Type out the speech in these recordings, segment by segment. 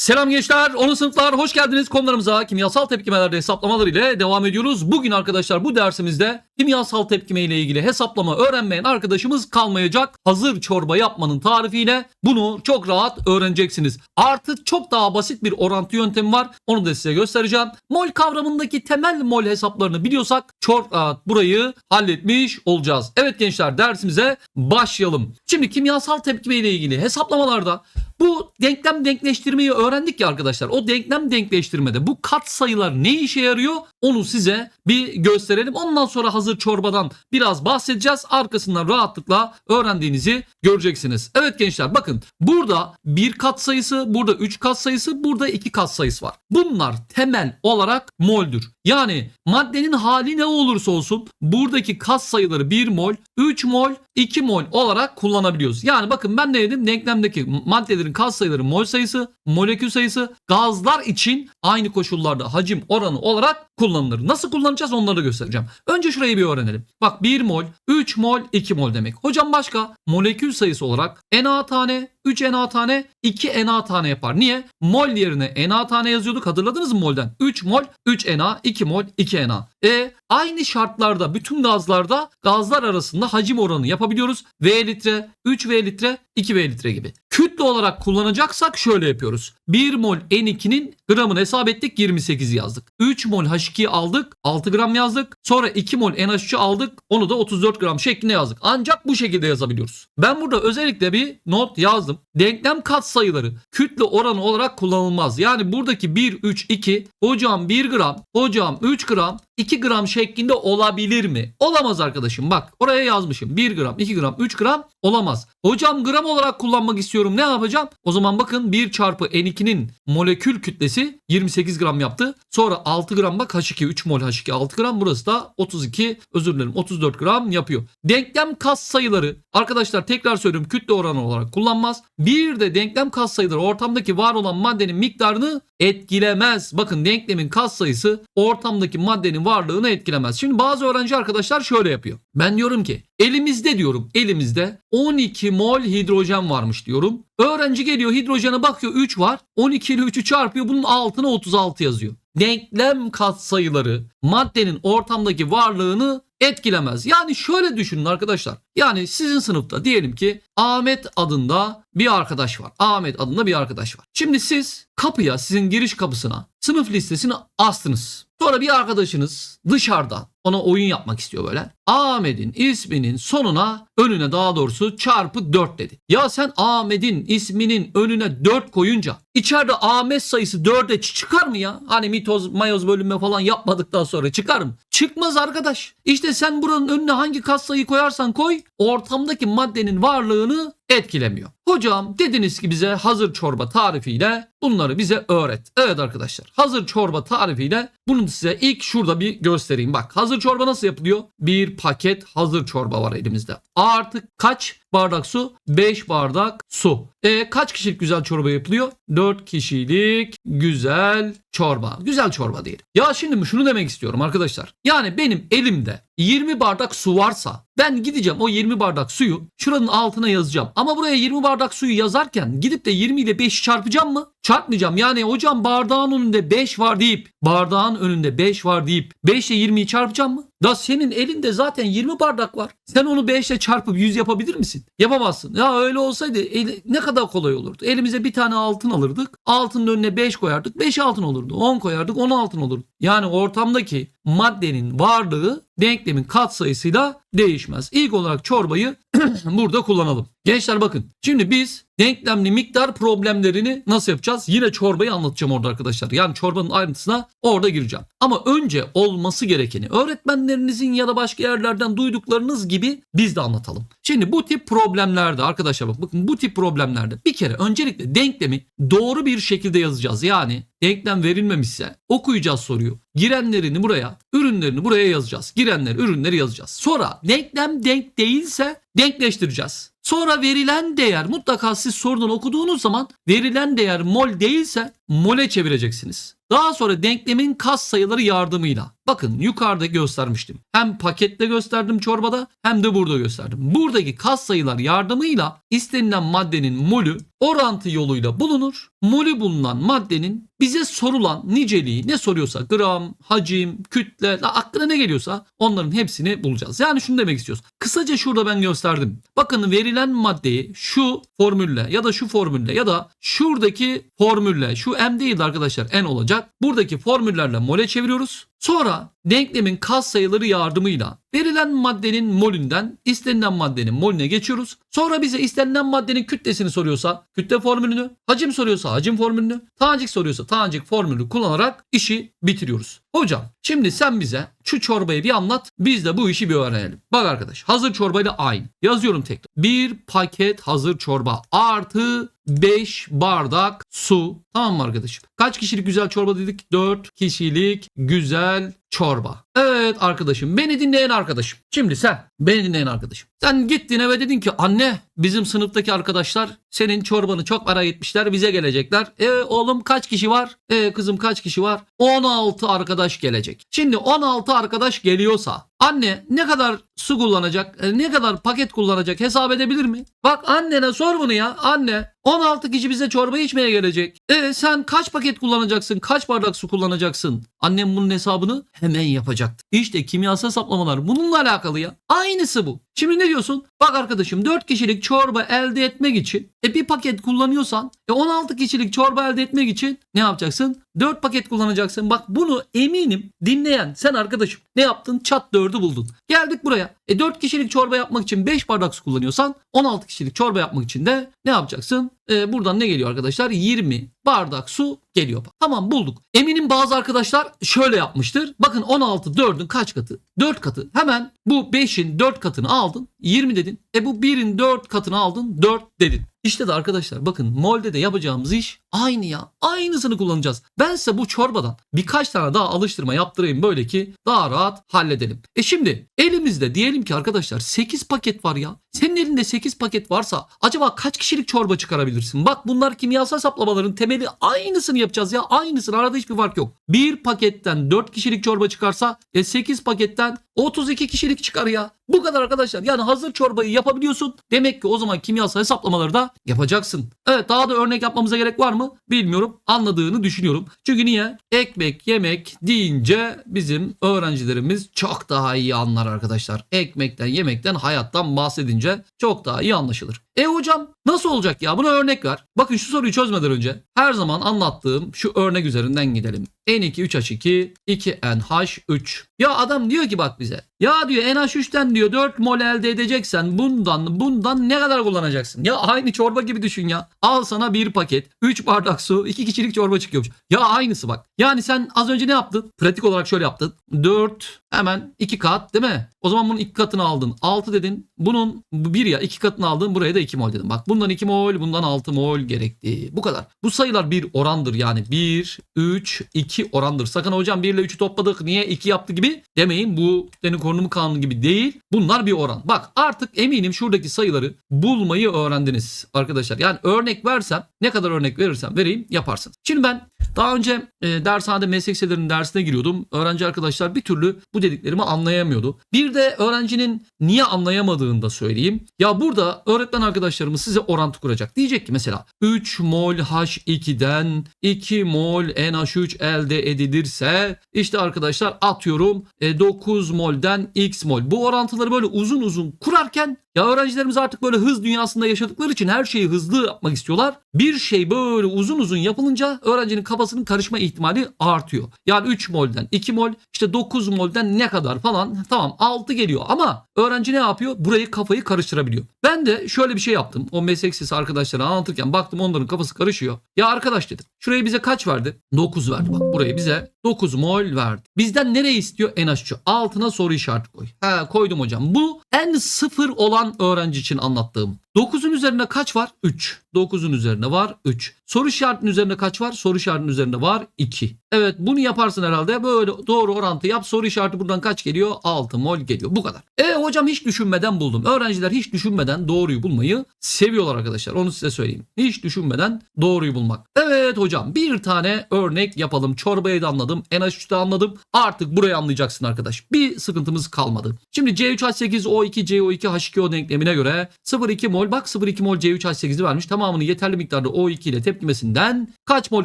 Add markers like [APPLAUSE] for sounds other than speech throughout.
Selam gençler, 10. sınıflar hoş geldiniz konularımıza. Kimyasal tepkimelerde hesaplamalar ile devam ediyoruz. Bugün arkadaşlar bu dersimizde kimyasal tepkime ile ilgili hesaplama öğrenmeyen arkadaşımız kalmayacak. Hazır çorba yapmanın tarifiyle bunu çok rahat öğreneceksiniz. Artı çok daha basit bir orantı yöntemi var. Onu da size göstereceğim. Mol kavramındaki temel mol hesaplarını biliyorsak çok rahat burayı halletmiş olacağız. Evet gençler dersimize başlayalım. Şimdi kimyasal tepkime ile ilgili hesaplamalarda bu denklem denkleştirmeyi öğrendik ya arkadaşlar. O denklem denkleştirmede bu kat sayılar ne işe yarıyor onu size bir gösterelim. Ondan sonra hazır çorbadan biraz bahsedeceğiz. Arkasından rahatlıkla öğrendiğinizi göreceksiniz. Evet gençler bakın burada bir kat sayısı, burada 3 kat sayısı, burada 2 kat sayısı var. Bunlar temel olarak moldür. Yani maddenin hali ne olursa olsun buradaki kat sayıları 1 mol, 3 mol, 2 mol olarak kullanabiliyoruz. Yani bakın ben ne dedim? Denklemdeki maddelerin kat sayıları mol sayısı, molekül sayısı gazlar için aynı koşullarda hacim oranı olarak kullanılır. Nasıl kullanacağız onları göstereceğim. Önce şurayı bir öğrenelim. Bak 1 mol, 3 mol, 2 mol demek. Hocam başka molekül sayısı olarak Na tane, 3 Na tane, 2 Na tane yapar. Niye? Mol yerine Na tane yazıyorduk. Hatırladınız mı molden? 3 mol, 3 Na, 2 mol, 2 Na. E aynı şartlarda bütün gazlarda gazlar arasında hacim oranı yapabiliyoruz. V litre, 3 V litre, 2 V litre gibi. Kütle olarak kullanacaksak şöyle yapıyoruz. 1 mol N2'nin gramını hesap ettik 28 yazdık. 3 mol H2'yi aldık 6 gram yazdık. Sonra 2 mol NH3'ü aldık onu da 34 gram şeklinde yazdık. Ancak bu şekilde yazabiliyoruz. Ben burada özellikle bir not yazdım. Denklem kat sayıları kütle oranı olarak kullanılmaz. Yani buradaki 1, 3, 2 hocam 1 gram, hocam 3 gram 2 gram şeklinde olabilir mi? Olamaz arkadaşım bak oraya yazmışım 1 gram 2 gram 3 gram olamaz. Hocam gram olarak kullanmak istiyorum ne yapacağım? O zaman bakın 1 çarpı N2'nin molekül kütlesi 28 gram yaptı. Sonra 6 gram bak H2 3 mol H2 6 gram burası da 32 özür dilerim 34 gram yapıyor. Denklem kas sayıları arkadaşlar tekrar söylüyorum kütle oranı olarak kullanmaz. Bir de denklem kas sayıları ortamdaki var olan maddenin miktarını etkilemez. Bakın denklemin kas sayısı ortamdaki maddenin varlığını etkilemez. Şimdi bazı öğrenci arkadaşlar şöyle yapıyor. Ben diyorum ki elimizde diyorum elimizde 12 mol hidrojen varmış diyorum. Öğrenci geliyor hidrojene bakıyor 3 var. 12 ile 3'ü çarpıyor bunun altına 36 yazıyor. Denklem katsayıları maddenin ortamdaki varlığını etkilemez. Yani şöyle düşünün arkadaşlar. Yani sizin sınıfta diyelim ki Ahmet adında bir arkadaş var. Ahmet adında bir arkadaş var. Şimdi siz kapıya sizin giriş kapısına sınıf listesini astınız. Sonra bir arkadaşınız dışarıda ona oyun yapmak istiyor böyle. Ahmet'in isminin sonuna önüne daha doğrusu çarpı 4 dedi. Ya sen Ahmet'in isminin önüne 4 koyunca içeride Ahmet sayısı 4'e çıkar mı ya? Hani mitoz mayoz bölünme falan yapmadıktan sonra çıkar mı? Çıkmaz arkadaş. İşte sen buranın önüne hangi katsayı koyarsan koy ortamdaki maddenin varlığını etkilemiyor. Hocam dediniz ki bize hazır çorba tarifiyle bunları bize öğret. Evet arkadaşlar hazır çorba tarifiyle bunu size ilk şurada bir göstereyim. Bak hazır çorba nasıl yapılıyor? Bir paket hazır çorba var elimizde. Artık kaç bardak su? 5 bardak su. E kaç kişilik güzel çorba yapılıyor? 4 kişilik güzel çorba. Güzel çorba değil. Ya şimdi şunu demek istiyorum arkadaşlar. Yani benim elimde 20 bardak su varsa ben gideceğim o 20 bardak suyu şuranın altına yazacağım. Ama buraya 20 bardak suyu yazarken gidip de 20 ile 5'i çarpacağım mı? Çarpmayacağım. Yani hocam bardağın önünde 5 var deyip bardağın önünde 5 var deyip 5 ile 20'yi çarpacağım mı? Da senin elinde zaten 20 bardak var. Sen onu 5 ile çarpıp 100 yapabilir misin? Yapamazsın. Ya öyle olsaydı eli- ne kadar kolay olurdu. Elimize bir tane altın alırdık. Altının önüne 5 koyardık. 5 altın olurdu. 10 koyardık. 10 altın olurdu. Yani ortamdaki maddenin varlığı denklemin katsayısıyla değişmez. İlk olarak çorbayı [CLEARS THROAT] burada kullanalım. Gençler bakın. Şimdi biz denklemli miktar problemlerini nasıl yapacağız? Yine çorbayı anlatacağım orada arkadaşlar. Yani çorbanın ayrıntısına orada gireceğim. Ama önce olması gerekeni öğretmenlerinizin ya da başka yerlerden duyduklarınız gibi biz de anlatalım. Şimdi bu tip problemlerde arkadaşlar bak bakın bu tip problemlerde bir kere öncelikle denklemi doğru bir şekilde yazacağız. Yani denklem verilmemişse okuyacağız soruyu. Girenlerini buraya, ürünlerini buraya yazacağız. Girenleri, ürünleri yazacağız. Sonra denklem denk değilse denkleştireceğiz. Sonra verilen değer mutlaka siz sorudan okuduğunuz zaman verilen değer mol değilse mole çevireceksiniz. Daha sonra denklemin kas sayıları yardımıyla. Bakın yukarıda göstermiştim. Hem pakette gösterdim çorbada hem de burada gösterdim. Buradaki kas sayılar yardımıyla istenilen maddenin molü orantı yoluyla bulunur. Molü bulunan maddenin bize sorulan niceliği ne soruyorsa gram, hacim, kütle, aklına ne geliyorsa onların hepsini bulacağız. Yani şunu demek istiyoruz. Kısaca şurada ben gösterdim. Bakın verilen maddeyi şu formülle ya da şu formülle ya da şuradaki formülle şu M değil de arkadaşlar N olacak. Buradaki formüllerle mole çeviriyoruz. Sonra denklemin kas sayıları yardımıyla verilen maddenin molünden istenilen maddenin molüne geçiyoruz. Sonra bize istenilen maddenin kütlesini soruyorsa kütle formülünü, hacim soruyorsa hacim formülünü, tanecik soruyorsa tanecik formülünü kullanarak işi bitiriyoruz. Hocam şimdi sen bize şu çorbayı bir anlat biz de bu işi bir öğrenelim. Bak arkadaş hazır çorbayla aynı. Yazıyorum tekrar. Bir paket hazır çorba artı 5 bardak su. Tamam mı arkadaşım? Kaç kişilik güzel çorba dedik? 4 kişilik güzel çorba. Evet arkadaşım beni dinleyen arkadaşım. Şimdi sen beni dinleyen arkadaşım. Sen gittin eve dedin ki anne bizim sınıftaki arkadaşlar senin çorbanı çok merak etmişler bize gelecekler. E oğlum kaç kişi var? E kızım kaç kişi var? 16 arkadaş gelecek. Şimdi 16 arkadaş geliyorsa anne ne kadar su kullanacak? e, ne kadar paket kullanacak hesap edebilir mi? Bak annene sor bunu ya. Anne 16 kişi bize çorba içmeye gelecek. E sen kaç paket kullanacaksın? Kaç bardak su kullanacaksın? Annem bunun hesabını hemen yapacaktı. İşte kimyasal hesaplamalar bununla alakalı ya. Aynısı bu. Şimdi ne diyorsun? Bak arkadaşım 4 kişilik çorba elde etmek için e bir paket kullanıyorsan e 16 kişilik çorba elde etmek için ne yapacaksın? 4 paket kullanacaksın. Bak bunu eminim dinleyen sen arkadaşım ne yaptın? Çat 4'ü buldun. Geldik buraya. E 4 kişilik çorba yapmak için 5 bardak su kullanıyorsan 16 kişilik çorba yapmak için de ne yapacaksın? E, buradan ne geliyor arkadaşlar? 20 bardak su geliyor. Tamam bulduk. Eminim bazı arkadaşlar şöyle yapmıştır. Bakın 16 4'ün kaç katı? 4 katı. Hemen bu 5'in 4 katını aldın. 20 dedin. E bu 1'in 4 katını aldın. 4 dedin. İşte de arkadaşlar bakın molde de yapacağımız iş aynı ya. Aynısını kullanacağız. Ben size bu çorbadan birkaç tane daha alıştırma yaptırayım böyle ki daha rahat halledelim. E şimdi elimizde diyelim ki arkadaşlar 8 paket var ya. Senin elinde 8 paket varsa acaba kaç kişilik çorba çıkarabilirsin? Bak bunlar kimyasal hesaplamaların temeli aynısını yapacağız ya. Aynısını arada hiçbir fark yok. Bir paketten 4 kişilik çorba çıkarsa e 8 paketten 32 kişilik çıkar ya. Bu kadar arkadaşlar. Yani hazır çorbayı yapabiliyorsun. Demek ki o zaman kimyasal hesaplamaları da yapacaksın. Evet daha da örnek yapmamıza gerek var mı? Bilmiyorum. Anladığını düşünüyorum. Çünkü niye? Ekmek yemek deyince bizim öğrencilerimiz çok daha iyi anlar arkadaşlar. Ekmekten yemekten hayattan bahsedince çok daha iyi anlaşılır. E hocam nasıl olacak ya? Buna örnek ver. Bakın şu soruyu çözmeden önce her zaman anlattığım şu örnek üzerinden gidelim. N2 3H2 2NH3. Ya adam diyor ki bak bize. Ya diyor NH3'ten diyor 4 mol elde edeceksen bundan bundan ne kadar kullanacaksın? Ya aynı çorba gibi düşün ya. Al sana bir paket 3 bardak su 2 kişilik çorba çıkıyormuş. Ya aynısı bak. Yani sen az önce ne yaptın? Pratik olarak şöyle yaptın. 4 hemen 2 kat değil mi? O zaman bunun 2 katını aldın. 6 dedin. Bunun 1 ya 2 katını aldın. Buraya da 2 mol dedim. Bak bundan 2 mol bundan 6 mol gerekti. Bu kadar. Bu sayılar bir orandır yani. 1, 3, 2 orandır. Sakın hocam 1 ile 3'ü topladık. Niye 2 yaptı gibi demeyin. Bu kütlenin korunumu kanunu gibi değil. Bunlar bir oran. Bak artık eminim şuradaki sayıları bulmayı öğrendiniz arkadaşlar. Yani örnek versem ne kadar örnek verirsem vereyim yaparsın. Şimdi ben daha önce e, dershanede meslek liselerinin dersine giriyordum. Öğrenci arkadaşlar bir türlü bu dediklerimi anlayamıyordu. Bir de öğrencinin niye anlayamadığını da söyleyeyim. Ya burada öğretmen arkadaşlarımız size orantı kuracak. Diyecek ki mesela 3 mol H2'den 2 mol NH3 elde edilirse işte arkadaşlar atıyorum e, 9 molden X mol. Bu orantıları böyle uzun uzun kurarken ya öğrencilerimiz artık böyle hız dünyasında yaşadıkları için her şeyi hızlı yapmak istiyorlar. Bir şey böyle uzun uzun yapılınca öğrencinin kafasının karışma ihtimali artıyor. Yani 3 molden 2 mol işte 9 molden ne kadar falan tamam 6 geliyor ama öğrenci ne yapıyor? Burayı kafayı karıştırabiliyor. Ben de şöyle bir şey yaptım. O meslek arkadaşlara anlatırken baktım onların kafası karışıyor. Ya arkadaş dedim. Şurayı bize kaç verdi? 9 verdi bak. Burayı bize 9 mol verdi. Bizden nereye istiyor? NH3. Altına soru işareti koy. He koydum hocam. Bu en sıfır olan öğrenci için anlattığım. 9'un üzerinde kaç var? 3. 9'un üzerinde var 3. Soru işaretinin üzerinde kaç var? Soru işaretinin üzerinde var 2. Evet bunu yaparsın herhalde. Böyle doğru orantı yap. Soru işareti buradan kaç geliyor? 6 mol geliyor. Bu kadar. E hocam hiç düşünmeden buldum. Öğrenciler hiç düşünmeden doğruyu bulmayı seviyorlar arkadaşlar. Onu size söyleyeyim. Hiç düşünmeden doğruyu bulmak. Evet hocam bir tane örnek yapalım. Çorbayı da anladım. NH3'te anladım. Artık burayı anlayacaksın arkadaş. Bir sıkıntımız kalmadı. Şimdi C3H8 O2 CO2 H2O denklemine göre 0,2 mol bak 0,2 mol C3H8'i vermiş. Tamamını yeterli miktarda O2 ile tepkimesinden kaç mol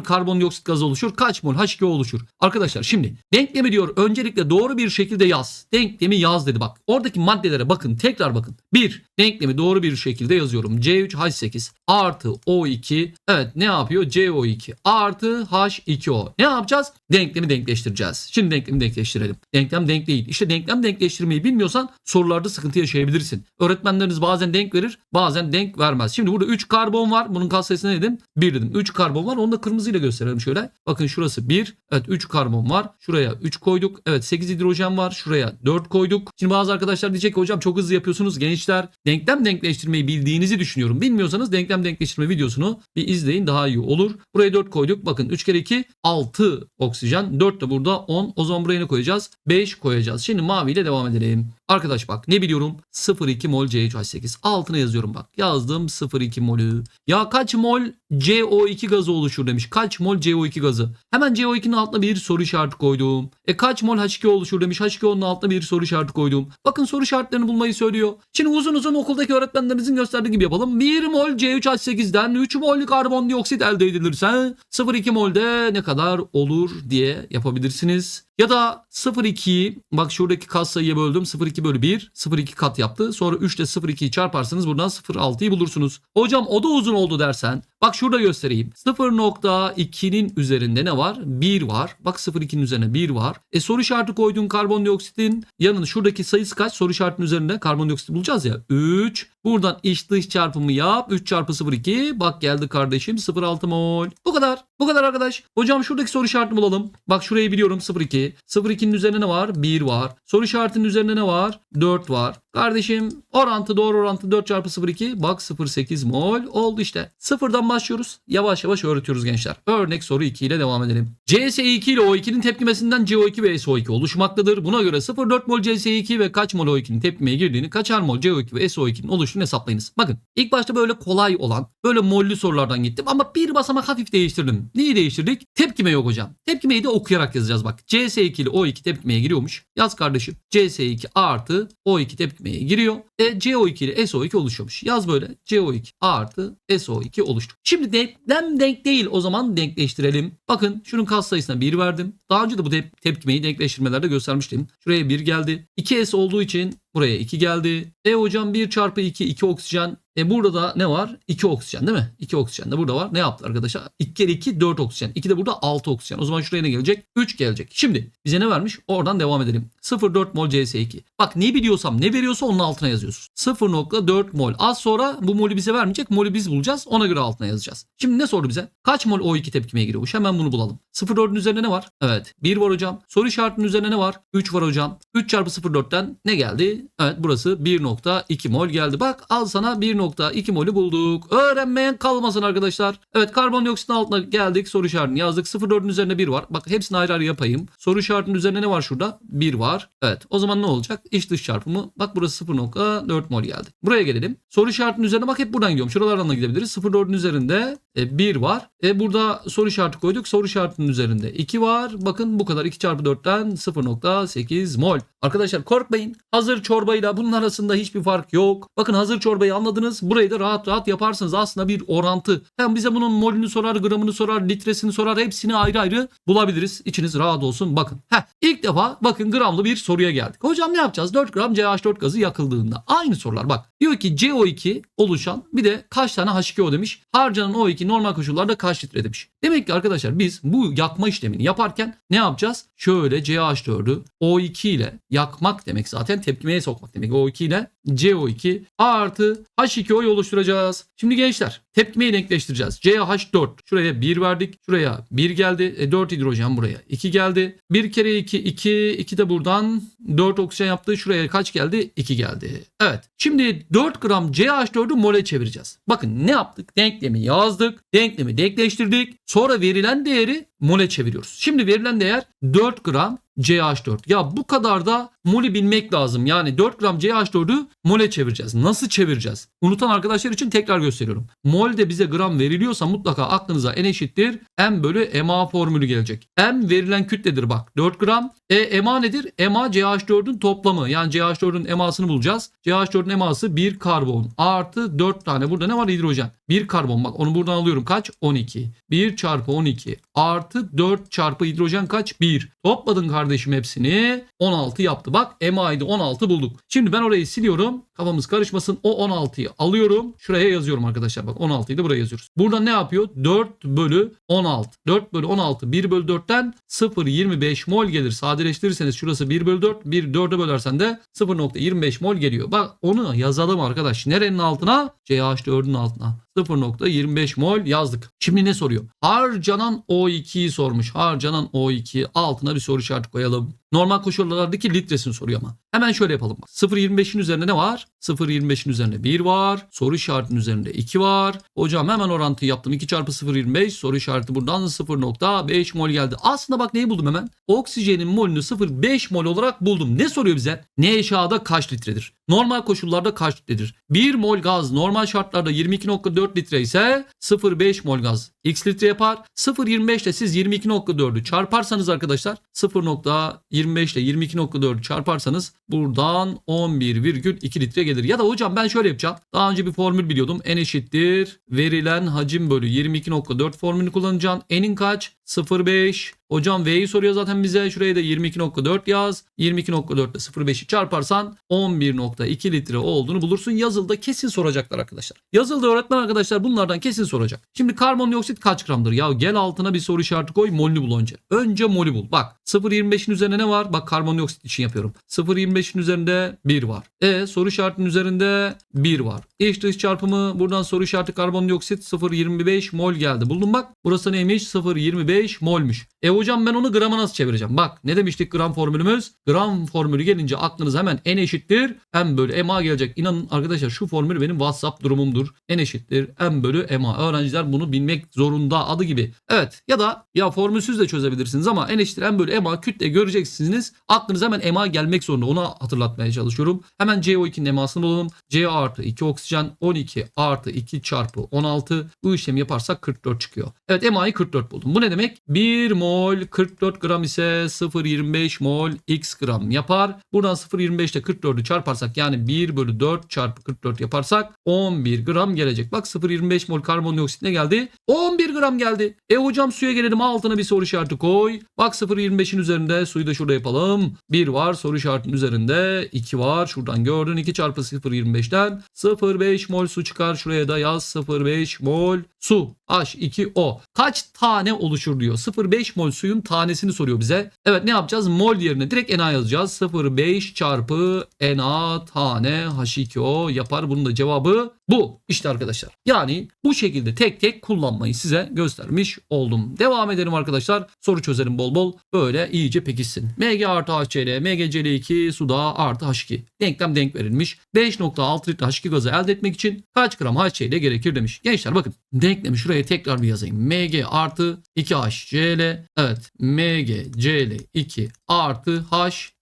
karbondioksit gazı oluşur? Kaç mol H2O oluşur? Arkadaşlar şimdi denklemi diyor öncelikle doğru bir şekilde yaz. Denklemi yaz dedi bak. Oradaki maddelere bakın tekrar bakın. 1. Denklemi doğru bir şekilde yazıyorum. C3H8 artı O2 evet ne yapıyor? CO2 artı H2O. Ne yapacağız? Denklemi denkleştireceğiz. Şimdi denklemi denkleştirelim. Denklem denk değil. İşte denklem denkleştirmeyi bilmiyorsan sorularda sıkıntı yaşayabilirsin. Öğretmenleriniz bazen denk verir bazen denk vermez. Şimdi burada 3 karbon var. Bunun katsayısı ne dedim? 1 dedim. 3 karbon var. Onu da kırmızıyla gösterelim şöyle. Bakın şurası 1. Evet 3 karbon var. Şuraya 3 koyduk. Evet 8 hidrojen var. Şuraya 4 koyduk. Şimdi bazı arkadaşlar diyecek ki hocam çok hızlı yapıyorsunuz gençler. Denklem denkleştirmeyi bildiğinizi düşünüyorum. Bilmiyorsanız denklem denkleştirme videosunu bir izleyin daha iyi olur. Buraya 4 koyduk. Bakın 3 kere 2 6 oksijen. 4 de burada 10. O zaman buraya ne koyacağız? 5 koyacağız. Şimdi maviyle devam edelim. Arkadaş bak ne biliyorum? 0,2 mol CH8. Altına yazıyorum bak. Yazdım 0,2 molü. Ya kaç mol CO2 gazı oluşur demiş. Kaç mol CO2 gazı? Hemen CO2'nin altına bir soru işareti koydum. E kaç mol H2O oluşur demiş. H2O'nun altına bir soru işareti koydum. Bakın soru işaretlerini bulmayı söylüyor. Şimdi uzun uzun okuldaki öğretmenlerimizin gösterdiği gibi yapalım. 1 mol C3H8'den 3 mol karbondioksit elde edilirse 0,2 molde ne kadar olur diye yapabilirsiniz. Ya da 0,2'yi bak şuradaki kat sayıya böldüm. 0,2 bölü 1 0,2 kat yaptı. Sonra 3 ile 0,2'yi çarparsanız buradan 0,6'yı bulursunuz. Hocam o da uzun oldu dersen bak şurada göstereyim. 0.2'nin üzerinde ne var? 1 var. Bak 0,2'nin üzerine 1 var. E soru işareti koyduğun karbondioksitin yanının şuradaki sayısı kaç? Soru işaretinin üzerinde karbondioksit bulacağız ya. 3. Buradan iç dış çarpımı yap. 3 çarpı 0,2. Bak geldi kardeşim 0,6 mol. Bu kadar. Bu kadar arkadaş. Hocam şuradaki soru işaretini bulalım. Bak şurayı biliyorum 0,2. 0,2'nin üzerine ne var? 1 var. Soru işaretinin üzerine ne var? 4 var. Kardeşim orantı doğru orantı 4 çarpı 0,2. Bak 0,8 mol oldu işte. Sıfırdan başlıyoruz. Yavaş yavaş öğretiyoruz gençler. Örnek soru 2 ile devam edelim. CS2 ile O2'nin tepkimesinden CO2 ve SO2 oluşmaktadır. Buna göre 0,4 mol CS2 ve kaç mol O2'nin tepkimeye girdiğini, kaçar mol CO2 ve SO2'nin oluştuğunu hesaplayınız. Bakın ilk başta böyle kolay olan, böyle mollü sorulardan gittim ama bir basamak hafif değiştirdim. Neyi değiştirdik? Tepkime yok hocam. Tepkimeyi de okuyarak yazacağız bak. CS2 ile O2 tepkimeye giriyormuş. Yaz kardeşim. CS2 artı O2 tepkimeye giriyor. E, CO2 ile SO2 oluşuyormuş. Yaz böyle. CO2 artı SO2 oluştu. Şimdi denklem denk değil. O zaman denkleştirelim. Bakın şunun katsayısına 1 verdim. Daha önce de bu tep- tepkimeyi denkleştirmelerde göstermiştim. Şuraya 1 geldi. 2S olduğu için buraya 2 geldi. E hocam 1 çarpı 2 2 oksijen. E burada da ne var? 2 oksijen değil mi? 2 oksijen de burada var. Ne yaptı arkadaşlar? 2 kere 2 4 oksijen. 2 de burada 6 oksijen. O zaman şuraya ne gelecek? 3 gelecek. Şimdi bize ne vermiş? Oradan devam edelim. 0,4 mol CS2. Bak ne biliyorsam ne veriyorsa onun altına yazıyorsun. 0,4 mol. Az sonra bu molü bize vermeyecek. Molü biz bulacağız. Ona göre altına yazacağız. Şimdi ne sordu bize? Kaç mol O2 tepkimeye giriyormuş? Hemen bunu bulalım. 0,4'ün üzerine ne var? Evet. 1 var hocam. Soru işaretinin üzerine ne var? 3 var hocam. 3 çarpı 0,4'ten ne geldi? Evet burası 1,2 mol geldi. Bak al sana 1,2 molü bulduk. Öğrenmeyen kalmasın arkadaşlar. Evet karbondioksitin altına geldik. Soru işaretini yazdık. 0,4'ün üzerine 1 var. Bak hepsini ayrı ayrı yapayım. Soru işaretinin üzerine ne var şurada? 1 var. Evet o zaman ne olacak? İç dış çarpımı. Bak burası 0,4 mol geldi. Buraya gelelim. Soru işaretinin üzerine bak hep buradan gidiyorum. Şuralardan da gidebiliriz. 0,4'ün üzerinde e, 1 var. E burada soru işareti koyduk. Soru işaretinin üzerinde 2 var. Bakın bu kadar 2 çarpı 4'ten 0,8 mol. Arkadaşlar korkmayın. Hazır çorbayla bunun arasında hiçbir fark yok. Bakın hazır çorbayı anladınız. Burayı da rahat rahat yaparsınız. Aslında bir orantı. Hem bize bunun molünü sorar, gramını sorar, litresini sorar. Hepsini ayrı ayrı bulabiliriz. İçiniz rahat olsun. Bakın. Heh, ilk defa bakın gramlı bir soruya geldik. Hocam ne yapacağız? 4 gram CH4 gazı yakıldığında. Aynı sorular bak. Diyor ki CO2 oluşan bir de kaç tane H2O demiş. Harcanan O2 normal koşullarda kaç litre demiş. Demek ki arkadaşlar biz bu yakma işlemini yaparken ne yapacağız? Şöyle CH4'ü O2 ile yakmak demek zaten tepkimeye sokmak demek. O2 ile CO2 artı H2 H2O'yu oluşturacağız. Şimdi gençler tepkimeyi denkleştireceğiz. CH4 şuraya 1 verdik. Şuraya 1 geldi. E, 4 hidrojen buraya 2 geldi. 1 kere 2 2 2 de buradan 4 oksijen yaptı. Şuraya kaç geldi? 2 geldi. Evet. Şimdi 4 gram CH4'ü mole çevireceğiz. Bakın ne yaptık? Denklemi yazdık. Denklemi denkleştirdik. Sonra verilen değeri mole çeviriyoruz. Şimdi verilen değer 4 gram CH4. Ya bu kadar da moli bilmek lazım. Yani 4 gram CH4'ü mole çevireceğiz. Nasıl çevireceğiz? Unutan arkadaşlar için tekrar gösteriyorum. Mol de bize gram veriliyorsa mutlaka aklınıza n eşittir m bölü ma formülü gelecek. M verilen kütledir bak 4 gram. E ma nedir? Ma CH4'ün toplamı. Yani CH4'ün emasını bulacağız. CH4'ün eması 1 karbon artı 4 tane. Burada ne var? Hidrojen. 1 karbon bak onu buradan alıyorum. Kaç? 12. 1 çarpı 12 artı 4 çarpı hidrojen kaç? 1. Topladın kardeşim hepsini. 16 yaptı. Bak MA'ydı 16 bulduk. Şimdi ben orayı siliyorum. Kafamız karışmasın. O 16'yı alıyorum. Şuraya yazıyorum arkadaşlar. Bak 16'yı da buraya yazıyoruz. Burada ne yapıyor? 4 bölü 16. 4 bölü 16. 1 bölü 4'ten 0.25 mol gelir. Sadeleştirirseniz şurası 1 bölü 4. 1 4'e bölersen de 0.25 mol geliyor. Bak onu yazalım arkadaş. Nerenin altına? CH4'ün altına. 0.25 mol yazdık. Şimdi ne soruyor? Harcanan O2'yi sormuş. Harcanan O2 altına bir soru işareti koyalım. Normal koşullardaki litresini soruyor ama. Hemen şöyle yapalım. 0.25'in üzerinde ne var? 0.25'in üzerinde 1 var. Soru işaretinin üzerinde 2 var. Hocam hemen orantıyı yaptım. 2 çarpı 0.25 soru işareti buradan 0.5 mol geldi. Aslında bak neyi buldum hemen? Oksijenin molünü 0.5 mol olarak buldum. Ne soruyor bize? Ne eşyada kaç litredir? Normal koşullarda kaç litredir? 1 mol gaz normal şartlarda 22.4 litre ise 0.5 mol gaz x litre yapar. 0.25 ile siz 22.4'ü çarparsanız arkadaşlar 0.25 ile 22.4'ü çarparsanız buradan 11,2 litre gelir. Ya da hocam ben şöyle yapacağım. Daha önce bir formül biliyordum. N eşittir verilen hacim bölü 22.4 formülünü kullanacağım. N'in kaç? 0.5. Hocam V'yi soruyor zaten bize. Şuraya da 22.4 yaz. 22.4 ile 0.5'i çarparsan 11.2 litre olduğunu bulursun. Yazılda kesin soracaklar arkadaşlar. Yazılda öğretmen arkadaşlar bunlardan kesin soracak. Şimdi karbondioksit kaç gramdır? Ya gel altına bir soru işareti koy. Molünü bul önce. Önce molü bul. Bak 0.25'in üzerinde ne var? Bak karbondioksit için yapıyorum. 0.25'in üzerinde 1 var. E soru işaretinin üzerinde 1 var. İç dış çarpımı buradan soru işareti karbondioksit 0.25 mol geldi. Buldum bak. Burası neymiş? 0.25 molmuş. E hocam ben onu grama nasıl çevireceğim? Bak ne demiştik gram formülümüz? Gram formülü gelince aklınıza hemen n eşittir m bölü ma gelecek. İnanın arkadaşlar şu formül benim WhatsApp durumumdur. n eşittir m bölü ma. Öğrenciler bunu bilmek zorunda adı gibi. Evet ya da ya formülsüz de çözebilirsiniz ama n eşittir m bölü ma kütle göreceksiniz. Aklınıza hemen ma gelmek zorunda. Ona hatırlatmaya çalışıyorum. Hemen CO2'nin emasını bulalım. C artı 2 oksijen 12 artı 2 çarpı 16. Bu işlemi yaparsak 44 çıkıyor. Evet MA'yı 44 buldum. Bu ne demek? 1 mol 44 gram ise 0.25 mol x gram yapar. Buradan 0.25 ile 44'ü çarparsak yani 1 bölü 4 çarpı 44 yaparsak 11 gram gelecek. Bak 0.25 mol karbondioksit ne geldi? 11 gram geldi. E hocam suya gelelim altına bir soru işareti koy. Bak 0.25'in üzerinde suyu da şurada yapalım. 1 var soru işaretinin üzerinde 2 var. Şuradan gördün 2 çarpı 0.25'ten 0.5 mol su çıkar. Şuraya da yaz 0.5 mol su. H2O. Kaç tane oluşur diyor. 0.5 mol suyun tanesini soruyor bize. Evet ne yapacağız? Mol yerine direkt Na yazacağız. 0.5 çarpı Na tane H2O yapar. Bunun da cevabı bu. İşte arkadaşlar. Yani bu şekilde tek tek kullanmayı size göstermiş oldum. Devam edelim arkadaşlar. Soru çözelim bol bol. Böyle iyice pekişsin. Mg artı HCl, MgCl2 suda artı H2. Denklem denk verilmiş. 5.6 litre H2 gazı elde etmek için kaç gram HCl gerekir demiş. Gençler bakın denklemi şuraya tekrar bir yazayım. Mg artı 2HCl. Evet. MgCl2 artı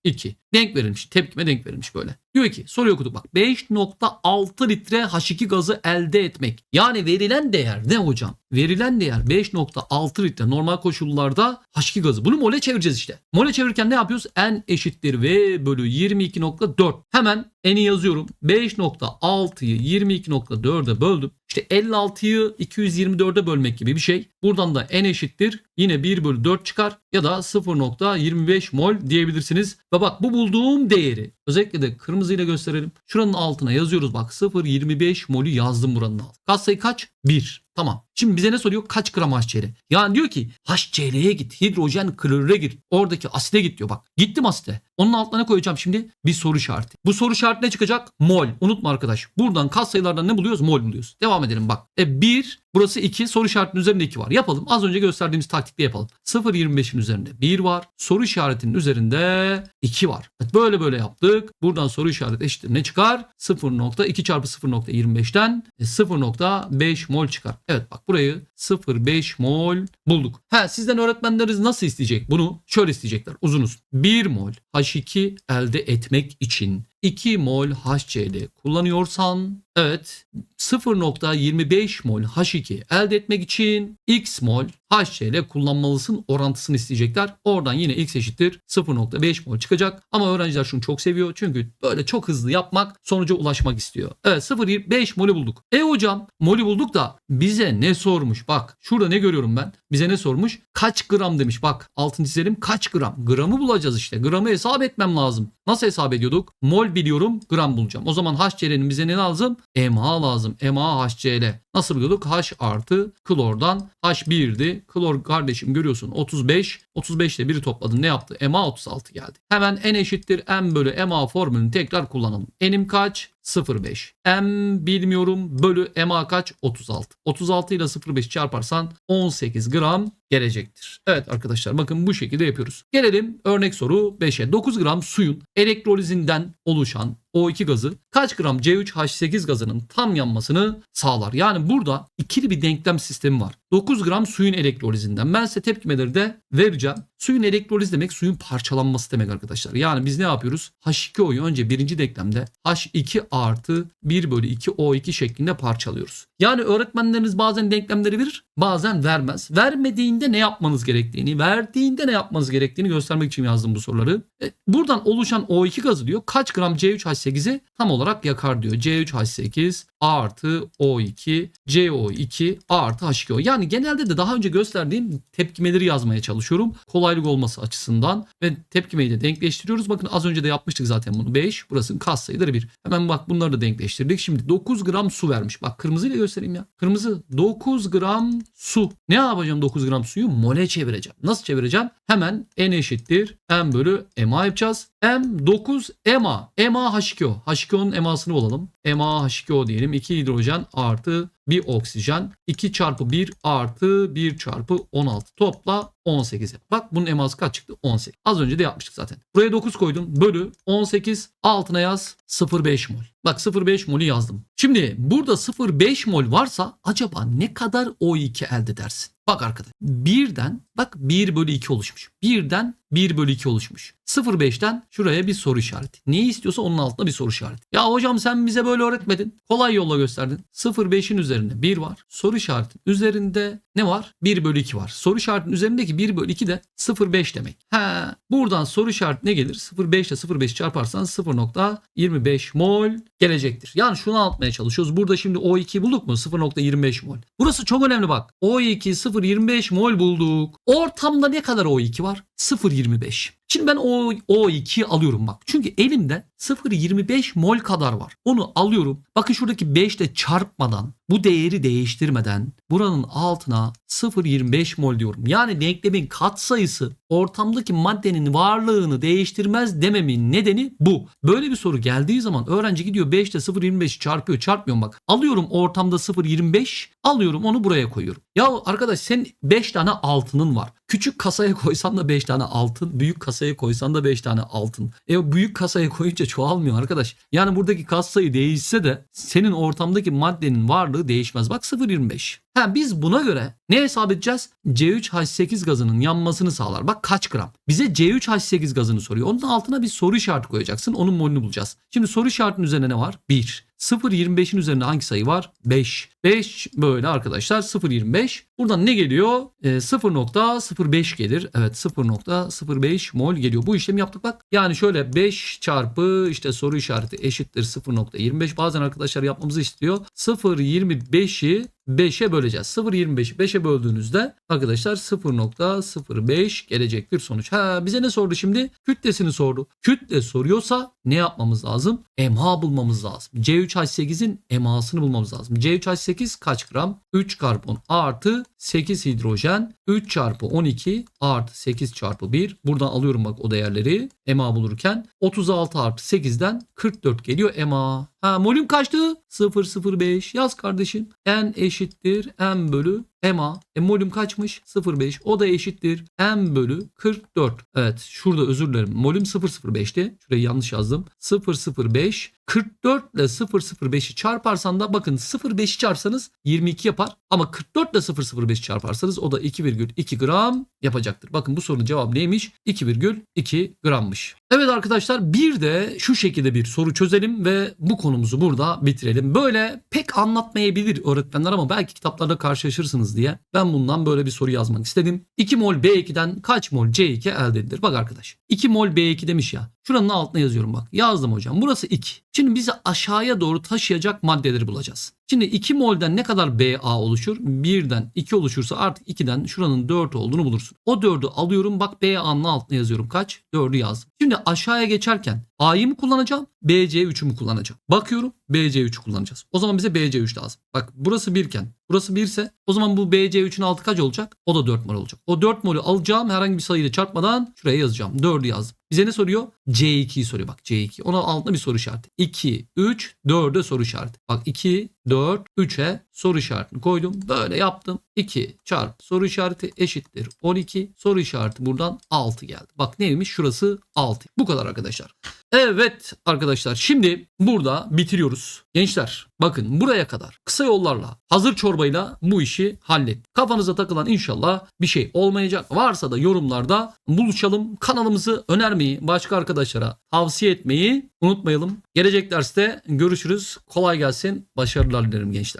H2. Denk verilmiş. Tepkime denk verilmiş böyle. Diyor ki soruyu okuduk bak. 5.6 litre H2 gazı elde etmek. Yani verilen değer ne hocam? Verilen değer 5.6 litre normal koşullarda H2 gazı. Bunu mole çevireceğiz işte. Mole çevirirken ne yapıyoruz? N eşittir V bölü 22.4. Hemen N'i yazıyorum. 5.6'yı 22.4'e böldüm. İşte 56'yı 224'e bölmek gibi bir şey. Buradan da N eşittir. Yine 1 bölü 4 çıkar ya da 0.25 mol diyebilirsiniz. Ve bak bu bulduğum değeri özellikle de kırmızıyla gösterelim. Şuranın altına yazıyoruz bak 0.25 molü yazdım buranın altına. Katsayı kaç? 1. Tamam. Şimdi bize ne soruyor? Kaç gram HCl? Yani diyor ki HCl'ye git. Hidrojen klorüre gir. Oradaki asite git diyor bak. Gittim asite. Onun altına ne koyacağım şimdi? Bir soru işareti. Bu soru işareti ne çıkacak? Mol. Unutma arkadaş. Buradan kat sayılardan ne buluyoruz? Mol buluyoruz. Devam edelim bak. E 1 burası 2 soru işaretinin üzerinde 2 var. Yapalım. Az önce gösterdiğimiz taktikle yapalım. 0.25'in üzerinde 1 var. Soru işaretinin üzerinde 2 var. Evet, böyle böyle yaptık. Buradan soru işareti eşittir ne çıkar? 0.2 çarpı 0.25'ten e, 0.5 mol çıkar. Evet bak burayı 0.5 mol bulduk. Ha sizden öğretmenleriniz nasıl isteyecek bunu? Şöyle isteyecekler uzun uzun. 1 mol H2 elde etmek için 2 mol HCl kullanıyorsan evet 0.25 mol H2 elde etmek için x mol HCl kullanmalısın orantısını isteyecekler. Oradan yine x eşittir 0.5 mol çıkacak. Ama öğrenciler şunu çok seviyor. Çünkü böyle çok hızlı yapmak sonuca ulaşmak istiyor. Evet 0.5 molü bulduk. E hocam molü bulduk da bize ne sormuş? Bak şurada ne görüyorum ben? Bize ne sormuş? Kaç gram demiş. Bak altını çizelim kaç gram? Gramı bulacağız işte. Gramı hesap etmem lazım. Nasıl hesap ediyorduk? Mol biliyorum gram bulacağım. O zaman HCl'nin bize ne lazım? MH lazım. MH HCl. Nasıl buluyorduk? H artı klordan H1'di. Klor kardeşim görüyorsun 35. 35 ile 1'i topladın ne yaptı? MA 36 geldi. Hemen N eşittir M bölü MA formülünü tekrar kullanalım. N'im kaç? 0,5. M bilmiyorum bölü MA kaç? 36. 36 ile 0,5 çarparsan 18 gram gelecektir. Evet arkadaşlar bakın bu şekilde yapıyoruz. Gelelim örnek soru 5'e. 9 gram suyun elektrolizinden oluşan O2 gazı kaç gram C3H8 gazının tam yanmasını sağlar? Yani burada ikili bir denklem sistemi var. 9 gram suyun elektrolizinden. Ben size tepkimeleri de vereceğim. Suyun elektroliz demek suyun parçalanması demek arkadaşlar. Yani biz ne yapıyoruz? H2O'yu önce birinci denklemde H2 artı 1 bölü 2 O2 şeklinde parçalıyoruz. Yani öğretmenlerimiz bazen denklemleri verir bazen vermez. Vermediğinde ne yapmanız gerektiğini, verdiğinde ne yapmanız gerektiğini göstermek için yazdım bu soruları. E, buradan oluşan O2 gazı diyor kaç gram C3H8'i tam olarak yakar diyor. C3H8 artı O2 CO2 artı H2O. Yani genelde de daha önce gösterdiğim tepkimeleri yazmaya çalışıyorum. Kolaylık olması açısından ve tepkimeyi de denkleştiriyoruz. Bakın az önce de yapmıştık zaten bunu. 5 burası kas sayıları 1. Hemen bak bunları da denkleştirdik. Şimdi 9 gram su vermiş. Bak kırmızıyla göstereyim ya. Kırmızı 9 gram su. Ne yapacağım 9 gram suyu? Mole çevireceğim. Nasıl çevireceğim? Hemen N eşittir. M bölü MA yapacağız. M9 EMA. EMA H2O. H2O'nun EMA'sını bulalım. EMA H2O diyelim. 2 hidrojen artı 1 oksijen. 2 çarpı 1 artı 1 çarpı 16. Topla 18. Bak bunun eması kaç çıktı? 18. Az önce de yapmıştık zaten. Buraya 9 koydum. Bölü 18 altına yaz 0,5 mol. Bak 0,5 molü yazdım. Şimdi burada 0,5 mol varsa acaba ne kadar O2 elde edersin? Bak arkadaş. Birden bak 1 bölü 2 oluşmuş. Birden 1 bölü 2 oluşmuş. 0,5'ten şuraya bir soru işareti. Neyi istiyorsa onun altına bir soru işareti. Ya hocam sen bize böyle öğretmedin. Kolay yolla gösterdin. 0,5'in üzerinde 1 var. Soru işaretin üzerinde ne var? 1 bölü 2 var. Soru işaretinin üzerindeki 1 bölü 2 de 0,5 demek. Ha, buradan soru işareti ne gelir? 0,5 ile 0,5 çarparsan 0,25 mol gelecektir. Yani şunu anlatmaya çalışıyoruz. Burada şimdi O2 bulduk mu? 0,25 mol. Burası çok önemli bak. O2 0,25 mol bulduk. Ortamda ne kadar O2 var? 0,25. Şimdi ben o O2'yi alıyorum bak. Çünkü elimde 0,25 mol kadar var. Onu alıyorum. Bakın şuradaki 5 ile çarpmadan bu değeri değiştirmeden buranın altına 0,25 mol diyorum. Yani denklemin katsayısı ortamdaki maddenin varlığını değiştirmez dememin nedeni bu. Böyle bir soru geldiği zaman öğrenci gidiyor 5 ile 0,25 çarpıyor. Çarpmıyorum bak. Alıyorum ortamda 0,25 alıyorum onu buraya koyuyorum. Ya arkadaş sen 5 tane altının var. Küçük kasaya koysan da 5 tane altın, büyük kasaya koysan da 5 tane altın. E büyük kasaya koyunca çoğalmıyor arkadaş. Yani buradaki kas sayı değişse de senin ortamdaki maddenin varlığı değişmez. Bak 0.25. Ha biz buna göre ne hesap edeceğiz? C3H8 gazının yanmasını sağlar. Bak kaç gram? Bize C3H8 gazını soruyor. Onun altına bir soru işareti koyacaksın. Onun molünü bulacağız. Şimdi soru işaretinin üzerine ne var? 1. 0.25'in üzerinde hangi sayı var? 5. 5 böyle arkadaşlar 0.25. Buradan ne geliyor? E, 0.05 gelir. Evet 0.05 mol geliyor. Bu işlemi yaptık bak. Yani şöyle 5 çarpı işte soru işareti eşittir 0.25. Bazen arkadaşlar yapmamızı istiyor. 0.25'i 5'e böleceğiz. 0.25'i 5'e böldüğünüzde arkadaşlar 0.05 gelecektir sonuç. Ha bize ne sordu şimdi? Kütlesini sordu. Kütle soruyorsa ne yapmamız lazım? MH bulmamız lazım. C3 C3H8'in emasını bulmamız lazım. C3H8 kaç gram? 3 karbon artı 8 hidrojen 3 çarpı 12 artı 8 çarpı 1. Buradan alıyorum bak o değerleri ema bulurken. 36 artı 8'den 44 geliyor ema. Ha molüm kaçtı? 005 yaz kardeşim. N eşittir M bölü EMA. E molüm kaçmış? 0,5. O da eşittir. M bölü 44. Evet şurada özür dilerim. Molüm 0,05'ti. Şurayı yanlış yazdım. 0,05. 44 ile 0,05'i çarparsan da bakın 0,5'i çarpsanız 22 yapar. Ama 44 ile 0,05'i çarparsanız o da 2,2 gram yapacaktır. Bakın bu sorunun cevabı neymiş? 2,2 grammış. Evet arkadaşlar bir de şu şekilde bir soru çözelim ve bu konumuzu burada bitirelim. Böyle pek anlatmayabilir öğretmenler ama belki kitaplarda karşılaşırsınız diye ben bundan böyle bir soru yazmak istedim. 2 mol B2'den kaç mol C2 elde edilir? Bak arkadaş 2 mol B2 demiş ya. Şuranın altına yazıyorum bak. Yazdım hocam. Burası 2. Şimdi bizi aşağıya doğru taşıyacak maddeleri bulacağız. Şimdi 2 molden ne kadar BA oluşur? 1'den 2 oluşursa artık 2'den şuranın 4 olduğunu bulursun. O 4'ü alıyorum. Bak BA'nın altına yazıyorum. Kaç? 4'ü yazdım. Şimdi aşağıya geçerken A'yı mı kullanacağım? BC3'ü mü kullanacağım? Bakıyorum BC3'ü kullanacağız. O zaman bize BC3 lazım. Bak burası 1 iken burası 1 ise o zaman bu BC3'ün altı kaç olacak? O da 4 mol olacak. O 4 molü alacağım herhangi bir sayıyla çarpmadan şuraya yazacağım. 4'ü yazdım. Bize ne soruyor? C2'yi soruyor bak C2. Ona altında bir soru işareti. 2, 3, 4'e soru işareti. Bak 2, 4, 3'e soru işaretini koydum. Böyle yaptım. 2 çarp soru işareti eşittir 12. Soru işareti buradan 6 geldi. Bak neymiş? Şurası 6. Bu kadar arkadaşlar. Evet arkadaşlar şimdi burada bitiriyoruz. Gençler bakın buraya kadar kısa yollarla hazır çorbayla bu işi hallet. Kafanıza takılan inşallah bir şey olmayacak. Varsa da yorumlarda buluşalım. Kanalımızı önermeyi, başka arkadaşlara tavsiye etmeyi unutmayalım. Gelecek derste görüşürüz. Kolay gelsin. Başarılar dilerim gençler.